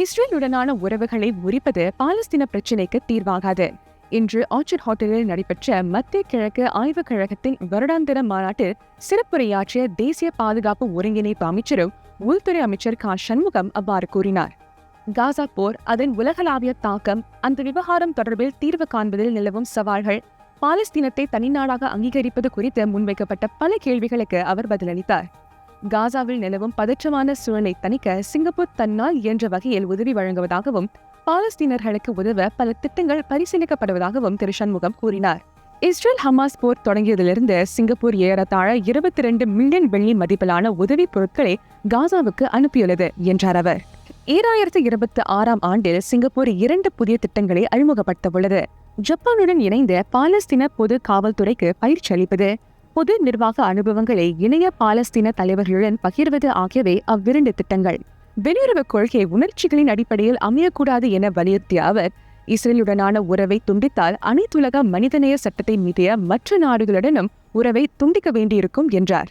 இஸ்ரேலுடனான உறவுகளை முறிப்பது பாலஸ்தீன பிரச்சினைக்கு தீர்வாகாது இன்று ஆர்ச்சர்ட் ஹோட்டலில் நடைபெற்ற மத்திய கிழக்கு ஆய்வுக் கழகத்தின் வருடாந்திர மாநாட்டில் சிறப்புரையாற்றிய தேசிய பாதுகாப்பு ஒருங்கிணைப்பு அமைச்சரும் உள்துறை அமைச்சர் கா. சண்முகம் அவ்வாறு கூறினார். காசா போர் அதன் உலகளாவிய தாக்கம் அந்த விவகாரம் தொடர்பில் தீர்வு காண்பதில் நிலவும் சவால்கள் பாலஸ்தீனத்தை தனிநாடாக அங்கீகரிப்பது குறித்து முன்வைக்கப்பட்ட பல கேள்விகளுக்கு அவர் பதிலளித்தார். காசாவில் நிலவும் பதற்றமான சூழலை தணிக்க சிங்கப்பூர் தன்னால் இயன்ற வகையில் உதவி வழங்குவதாகவும் பாலஸ்தீனர்களுக்கு உதவ பல திட்டங்கள் பரிசீலிக்கப்படுவதாகவும் திரு சண்முகம் கூறினார். இஸ்ரேல் ஹமாஸ் போர் தொடங்கியதிலிருந்து சிங்கப்பூர் ஏறத்தாழ இருபத்தி ரெண்டு மில்லியன் வெள்ளி மதிப்பிலான உதவிப் பொருட்களை காசாவுக்கு அனுப்பியுள்ளது என்றார் அவர். ஈராயிரத்து இருபத்தி ஆறாம் ஆண்டில் சிங்கப்பூர் இரண்டு புதிய திட்டங்களை அறிமுகப்படுத்த உள்ளது ஜப்பானுடன் இணைந்த பாலஸ்தீன பொது காவல்துறைக்கு பயிற்சி அளிப்பது பொது நிர்வாக அனுபவங்களை இணைய பாலஸ்தீன தலைவர்களுடன் பகிர்வது ஆகியவை அவ்விரண்டு திட்டங்கள். வெளியுறவு கொள்கை உணர்ச்சிகளின் அடிப்படையில் அமையக்கூடாது என வலியுறுத்திய அவர் இஸ்ரேலுடனான உறவை துண்டித்தால் அனைத்துலக மனிதநேய சட்டத்தை மீறிய மற்ற நாடுகளுடனும் உறவை துண்டிக்க வேண்டியிருக்கும் என்றார்.